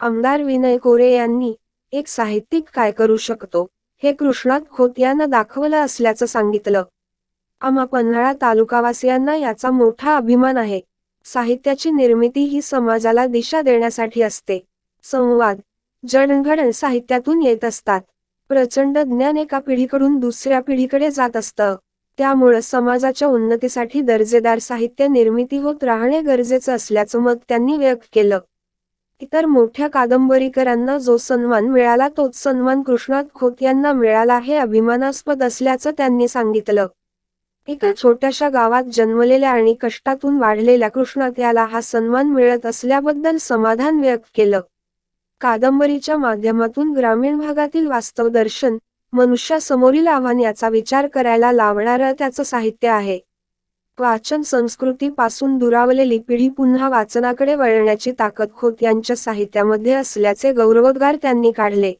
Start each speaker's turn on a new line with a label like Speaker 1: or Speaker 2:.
Speaker 1: आमदार विनय कोरे यांनी एक साहित्यिक काय करू शकतो हे कृष्णात खोत यांना दाखवलं असल्याचं सांगितलं. आम्हा पन्हाळा तालुकावासियांना याचा मोठा अभिमान आहे. साहित्याची निर्मिती ही समाजाला दिशा देण्यासाठी असते. संवाद जडणघडण साहित्यातून येत असतात. प्रचंड ज्ञान एका पिढीकडून दुसऱ्या पिढीकडे जात असतं. त्यामुळं समाजाच्या उन्नतीसाठी दर्जेदार साहित्य निर्मिती होत राहणे गरजेचं असल्याचं मत त्यांनी व्यक्त केलं. इतर मोठ्या कादंबरीकरांना जो सन्मान मिळाला तोच सन्मान कृष्णात खोत यांना मिळाला हे अभिमानास्पद असल्याचं त्यांनी सांगितलं. एका छोट्याशा गावात जन्मलेल्या आणि कष्टातून वाढलेल्या कृष्णात याला हा सन्मान मिळत असल्याबद्दल समाधान व्यक्त केलं. कादंबरीच्या माध्यमातून ग्रामीण भागातील वास्तव दर्शन मनुष्यासमोरील आव्हान याचा विचार करायला लावणारं त्याचं साहित्य आहे. वाचन संस्कृतीपासून दुरावलेली पिढी पुन्हा वाचनाकडे वळण्याची ताकद खोत यांच्या साहित्यामध्ये असल्याचे गौरवोद्गार त्यांनी काढले.